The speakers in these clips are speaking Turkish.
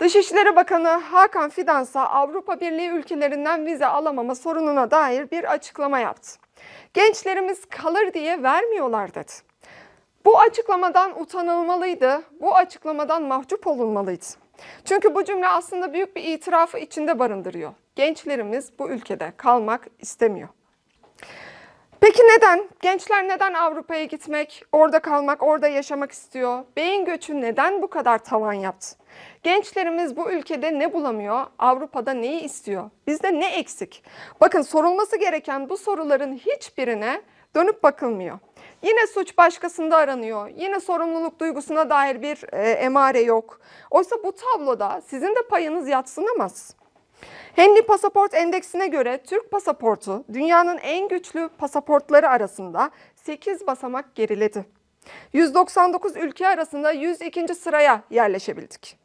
Dışişleri Bakanı Hakan Fidansa Avrupa Birliği ülkelerinden vize alamama sorununa dair bir açıklama yaptı. Gençlerimiz kalır diye vermiyorlar dedi. Bu açıklamadan utanılmalıydı, bu açıklamadan mahcup olunmalıydı. Çünkü bu cümle aslında büyük bir itirafı içinde barındırıyor. Gençlerimiz bu ülkede kalmak istemiyor. Peki neden? Gençler neden Avrupa'ya gitmek, orada kalmak, orada yaşamak istiyor? Beyin göçü neden bu kadar tavan yaptı? Gençlerimiz bu ülkede ne bulamıyor, Avrupa'da neyi istiyor? Bizde ne eksik? Bakın sorulması gereken bu soruların hiçbirine dönüp bakılmıyor. Yine suç başkasında aranıyor. Yine sorumluluk duygusuna dair bir e, emare yok. Oysa bu tabloda sizin de payınız yatsınamaz. Henley Pasaport Endeksine göre Türk pasaportu dünyanın en güçlü pasaportları arasında 8 basamak geriledi. 199 ülke arasında 102. sıraya yerleşebildik.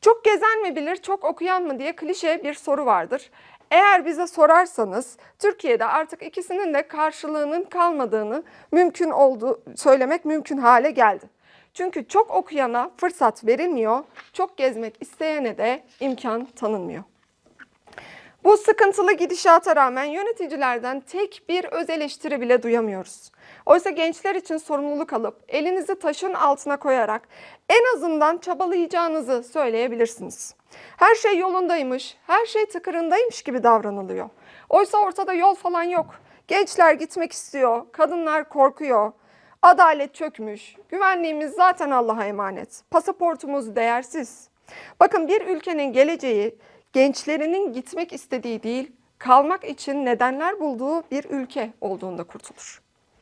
Çok gezen mi bilir, çok okuyan mı diye klişe bir soru vardır. Eğer bize sorarsanız Türkiye'de artık ikisinin de karşılığının kalmadığını mümkün olduğu söylemek mümkün hale geldi. Çünkü çok okuyana fırsat verilmiyor, çok gezmek isteyene de imkan tanınmıyor. Bu sıkıntılı gidişata rağmen yöneticilerden tek bir öz eleştiri bile duyamıyoruz. Oysa gençler için sorumluluk alıp elinizi taşın altına koyarak en azından çabalayacağınızı söyleyebilirsiniz. Her şey yolundaymış, her şey tıkırındaymış gibi davranılıyor. Oysa ortada yol falan yok. Gençler gitmek istiyor, kadınlar korkuyor. Adalet çökmüş, güvenliğimiz zaten Allah'a emanet. Pasaportumuz değersiz. Bakın bir ülkenin geleceği gençlerinin gitmek istediği değil, kalmak için nedenler bulduğu bir ülke olduğunda kurtulur.